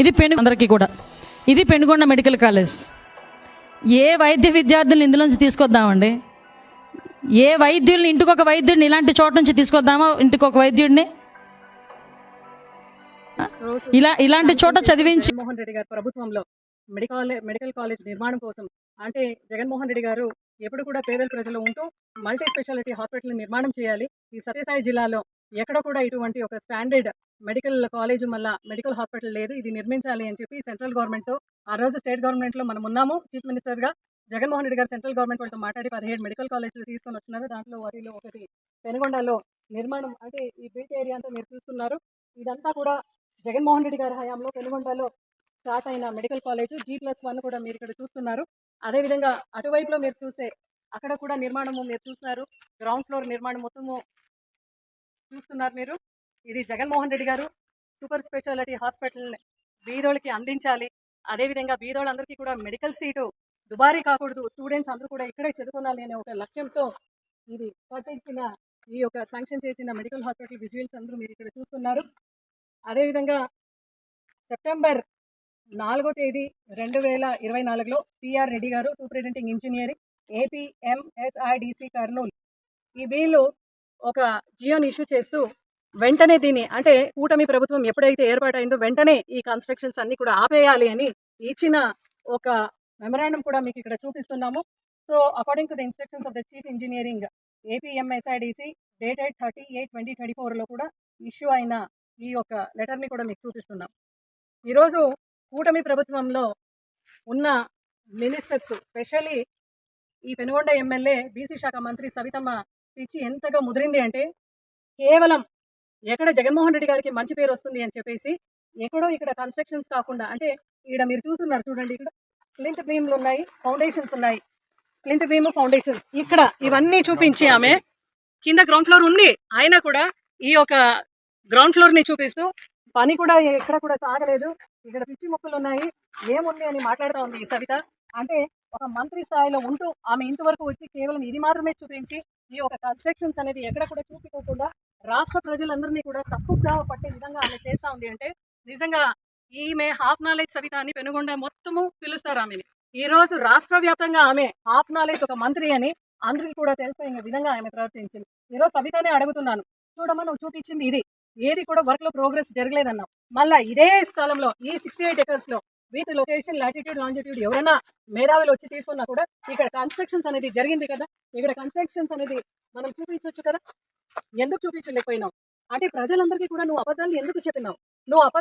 ఇది పెను అందరికీ కూడా. ఇది పెనుగొండ మెడికల్ కాలేజ్. ఏ వైద్య విద్యార్థులను ఇందులోంచి తీసుకొద్దామండి? ఏ వైద్యుల్ని ఇంటికొక వైద్యుడిని ఇలాంటి చోట నుంచి తీసుకొద్దామా? ఇంటికొక వైద్యుడిని? ఇలా ఇలాంటి చోట చదివించి మోహన్ రెడ్డి గారు ప్రభుత్వంలో మెడికల్ మెడికల్ కాలేజ్ నిర్మాణం కోసం అంటే జగన్మోహన్ రెడ్డి గారు ఎప్పుడు కూడా పేదల ప్రజలు ఉంటూ మల్టీ స్పెషాలిటీ హాస్పిటల్ నిర్మాణం చేయాలి. ఈ సత్యసాయి జిల్లాలో ఎక్కడ కూడా ఇటువంటి ఒక స్టాండర్డ్ మెడికల్ కాలేజ్ మళ్ళా మెడికల్ హాస్పిటల్ లేదు. ఇది నిర్మించాలి అని చెప్పి సెంట్రల్ గవర్నమెంట్ ఆ రోజు స్టేట్ గవర్నమెంట్లో మనం ఉన్నాము. చీఫ్ మినిస్టర్గా జగన్మోహన్ రెడ్డి గారు సెంట్రల్ గవర్నమెంట్ వాళ్ళతో మాట్లాడి పదిహేడు మెడికల్ కాలేజీలు తీసుకొని వచ్చినారు. దాంట్లో వాటిలో ఒకటి పెనుగొండలో నిర్మాణం అంటే ఈ బీట్ ఏరియా అంతా మీరు చూస్తున్నారు. ఇదంతా కూడా జగన్మోహన్ రెడ్డి గారి హయాంలో పెనుగొండలో స్టార్ట్ అయిన medical college. G plus one కూడా మీరు ఇక్కడ చూస్తున్నారు. అదేవిధంగా అటువైపులో మీరు చూసే అక్కడ కూడా నిర్మాణము మీరు చూస్తున్నారు. గ్రౌండ్ ఫ్లోర్ నిర్మాణం మొత్తము చూస్తున్నారు మీరు. ఇది జగన్మోహన్ రెడ్డి గారు సూపర్ స్పెషాలిటీ హాస్పిటల్ బీదోళ్ళకి అందించాలి. అదేవిధంగా బీదోళ్ళందరికీ కూడా మెడికల్ సీటు దుబారీ కాకూడదు. స్టూడెంట్స్ అందరూ కూడా ఇక్కడే చదువుకోవాలి అనే ఒక లక్ష్యంతో ఇది కట్టించిన ఈ యొక్క శాంక్షన్ చేసిన మెడికల్ హాస్పిటల్ విజువల్స్ అందరూ మీరు ఇక్కడ చూస్తున్నారు. అదేవిధంగా సెప్టెంబర్ నాలుగో తేదీ రెండు వేల ఇరవై నాలుగులో పిఆర్ రెడ్డి గారు సూపరింటెండింగ్ ఇంజనీరింగ్ ఏపీఎంఎస్ఐడిసి కర్నూలు. ఈ బిల్లు ఒక జియోని ఇష్యూ చేస్తూ వెంటనే దీన్ని అంటే కూటమి ప్రభుత్వం ఎప్పుడైతే ఏర్పాటైందో వెంటనే ఈ కన్స్ట్రక్షన్స్ అన్ని కూడా ఆపేయాలి అని ఇచ్చిన ఒక మెమరాండం కూడా మీకు ఇక్కడ చూపిస్తున్నాము. So according to the instructions of the chief engineering APMSIDC dated thirty eight twenty twenty ఫోర్లో కూడా ఇష్యూ అయిన ఈ యొక్క లెటర్ని కూడా మీకు చూపిస్తున్నాం. ఈరోజు కూటమి ప్రభుత్వంలో ఉన్న మినిస్టర్స్ స్పెషల్లీ ఈ పెనుగొండ ఎమ్మెల్యే బీసీ శాఖ మంత్రి సవితమ్మ పిచ్చి ఎంతగా ముదిరింది అంటే కేవలం ఎక్కడ జగన్మోహన్ రెడ్డి గారికి మంచి పేరు వస్తుంది అని చెప్పేసి ఎక్కడో ఇక్కడ కన్స్ట్రక్షన్స్ కాకుండా అంటే ఇక్కడ మీరు చూస్తున్నారు చూడండి ఇక్కడ క్లింట్ బీమ్లు ఉన్నాయి ఫౌండేషన్స్ ఉన్నాయి. క్లింట్ బీమ్ ఫౌండేషన్ ఇక్కడ ఇవన్నీ చూపించి ఆమె కింద గ్రౌండ్ ఫ్లోర్ ఉంది. అయినా కూడా ఈ యొక్క గ్రౌండ్ ఫ్లోర్ని చూపిస్తూ పని కూడా ఎక్కడ కూడా సాగలేదు. ఇక్కడ పిచ్చి మొక్కలు ఉన్నాయి. ఏముంది అని మాట్లాడుతూ ఉంది ఈ సవిత. అంటే ఒక మంత్రి స్థాయిలో ఉంటూ ఆమె ఇంతవరకు వచ్చి కేవలం ఇది మాత్రమే చూపించి ఈ యొక్క కన్స్ట్రక్షన్స్ అనేది ఎక్కడ కూడా చూపించకుండా రాష్ట్ర ప్రజలందరినీ కూడా తప్పుగా పట్టే విధంగా ఆమె చేస్తా ఉంది అంటే నిజంగా ఈమె హాఫ్ నాలెడ్జ్ సవిత అని పెనుగొండ మొత్తము పిలుస్తారు ఆమెని. ఈ రోజు రాష్ట్ర వ్యాప్తంగా ఆమె హాఫ్ నాలెడ్జ్ ఒక మంత్రి అని అందరికీ కూడా తెలిసిన విధంగా ఆమె ప్రవర్తించింది. ఈరోజు సవితనే అడుగుతున్నాను చూడమ్మా నువ్వు చూపించింది ఇది. ఏది కూడా వర్క్లో ప్రోగ్రెస్ జరగలేదన్నావు. మళ్ళీ ఇదే స్థలంలో ఈ సిక్స్టీ ఎయిట్ ఎకర్స్లో విత్ లొకేషన్ లాటిట్యూడ్ లాంజిట్యూడ్ ఎవరైనా మేధావులు వచ్చి తీసుకున్నా కూడా ఇక్కడ కన్స్ట్రక్షన్స్ అనేది జరిగింది కదా? ఇక్కడ కన్స్ట్రక్షన్స్ అనేది మనం చూపించవచ్చు కదా? ఎందుకు చూపించలేకపోయినావు అంటే ప్రజలందరికీ కూడా నువ్వు అబద్ధాలు ఎందుకు చెప్పినావు? నువ్వు అబద్ధ